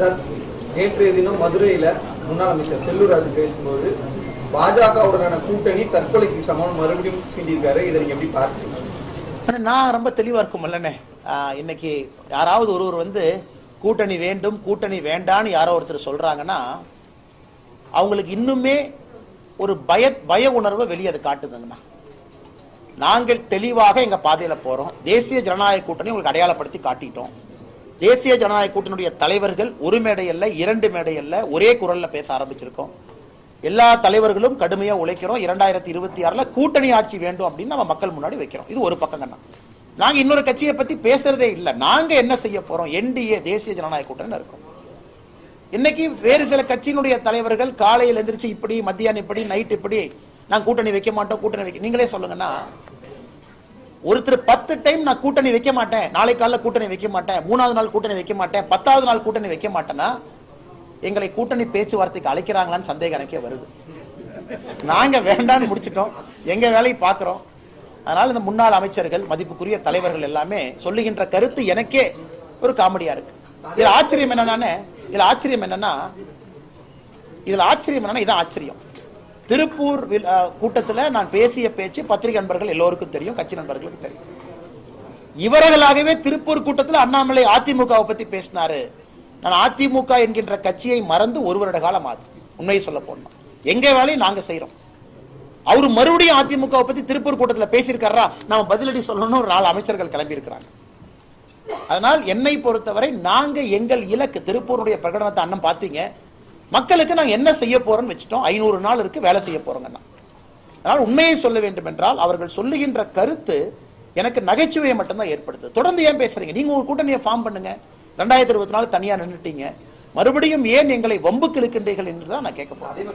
Sir நேற்றைய தினம் மதுரையில முன்னாள் அமைச்சர் செல்லூராஜ் பேசும்போது பாஜகவுடனான கூட்டணி தற்கொலைக்கு சமம் மறுபடியும் செஞ்சிருக்காரு இதை நீங்க எப்படி பார்க்கிறீங்க? நான் ரொம்ப தெளிவா இருக்கும் இல்லைண்ணே. ஆஹ் இன்னைக்கு யாராவது ஒருவர் வந்து கூட்டணி வேண்டும் கூட்டணி வேண்டான்னு யாரோ ஒருத்தர் சொல்றாங்கன்னா அவங்களுக்கு இன்னுமே ஒரு பய பய உணர்வை வெளியே அது காட்டுதுங்கண்ணா. நாங்கள் தெளிவாக எங்க பாதையில போறோம். தேசிய ஜனநாயக கூட்டணி உங்களுக்கு அடையாளப்படுத்தி காட்டிட்டோம். தேசிய ஜனநாயக கூட்டணியுடைய தலைவர்கள் ஒரு மேடை அல்ல இரண்டு மேடை அல்ல ஒரே குரல்ல பேச ஆரம்பிச்சிருக்கோம். எல்லா தலைவர்களும் கடுமையா உழைக்கிறோம். இரண்டாயிரத்தி இருபத்தி ஆறுல கூட்டணி ஆட்சி வேண்டும் அப்படின்னு நம்ம மக்கள் முன்னாடி வைக்கிறோம். இது ஒரு பக்கங்கண்ணா நாங்க இன்னொரு கட்சியை பத்தி பேசுறதே இல்லை. நாங்க என்ன செய்ய போறோம்? என்டிஏ தேசிய ஜனநாயக கூட்டணி இருக்கோம். இன்னைக்கு வேறு சில கட்சியினுடைய தலைவர்கள் காலையில் எந்திரிச்சு இப்படி மத்தியானம் இப்படி நைட் இப்படி நான் கூட்டணி வைக்க மாட்டோம் கூட்டணி வைக்க நீங்களே சொல்லுங்கன்னா ஒருத்தர் பத்து டைம் நான் கூட்டணி வைக்க மாட்டேன். நாளை காலைல கூட்டணி வைக்க மாட்டேன். மூணாவது நாள் கூட்டணி வைக்க மாட்டேன். பத்தாவது நாள் கூட்டணி வைக்க மாட்டேன்னா எங்களை கூட்டணி பேச்சுவார்த்தைக்கு அழைக்கிறாங்களான்னு சந்தேகம் எனக்கே வருது. நாங்க வேண்டாம்னு முடிச்சிட்டோம். எங்க வேலையை பார்க்குறோம். அதனால இந்த முன்னாள் அமைச்சர்கள் மதிப்புக்குரிய தலைவர்கள் எல்லாமே சொல்லுகின்ற கருத்து எனக்கே ஒரு காமெடியா இருக்கு. இதுல ஆச்சரியம் என்னன்னா இதுல ஆச்சரியம் என்னன்னா இதுல ஆச்சரியம் என்னன்னா இதான் ஆச்சரியம். திருப்பூர் கூட்டத்தில் கூட்டத்துல நான் பேசிய பேச்சு பத்திரிகை நண்பர்கள் எல்லோருக்கும் தெரியும் கட்சி நண்பர்களுக்கு தெரியும். இவர்களாகவே திருப்பூர் கூட்டத்தில் அண்ணாமலை அதிமுகவை பத்தி பேசினாரு. நான் அதிமுக என்கின்ற கட்சியை மறந்து ஒரு வருட காலம் ஆகுது உண்மையை சொல்ல போனோம் எங்க வேலையை நாங்க செய்யறோம் அவர் மறுபடியும் அதிமுகவை பத்தி திருப்பூர் கூட்டத்துல பேசியிருக்காரா? நாம பதிலடி சொல்லணும் நாலு அமைச்சர்கள் கிளம்பி இருக்கிறாங்க அதனால் என்னை பொறுத்தவரை நாங்க எங்கள் இலக்கு திருப்பூருடைய பிரகடனத்தை அண்ணன் பார்த்தீங்க. மக்களுக்கு நாங்கள் என்ன செய்ய போறோம்னு வச்சுட்டோம். ஐநூறு நாள் இருக்கு வேலை செய்ய போறோங்கன்னா அதனால் உண்மையை சொல்ல வேண்டும் என்றால் அவர்கள் சொல்லுகின்ற கருத்து எனக்கு நகைச்சுவையை மட்டும்தான் ஏற்படுது தொடர்ந்து ஏன் பேசுறீங்க? நீங்க ஒரு கூட்டணியை ஃபார்ம் பண்ணுங்க. ரெண்டாயிரத்தி இருபத்தி நாலு தனியா நின்னுட்டீங்க. மறுபடியும் ஏன் எங்களை வம்புக்கு இழுக்கின்றீர்கள் என்று தான் நான் கேட்க போறேன்.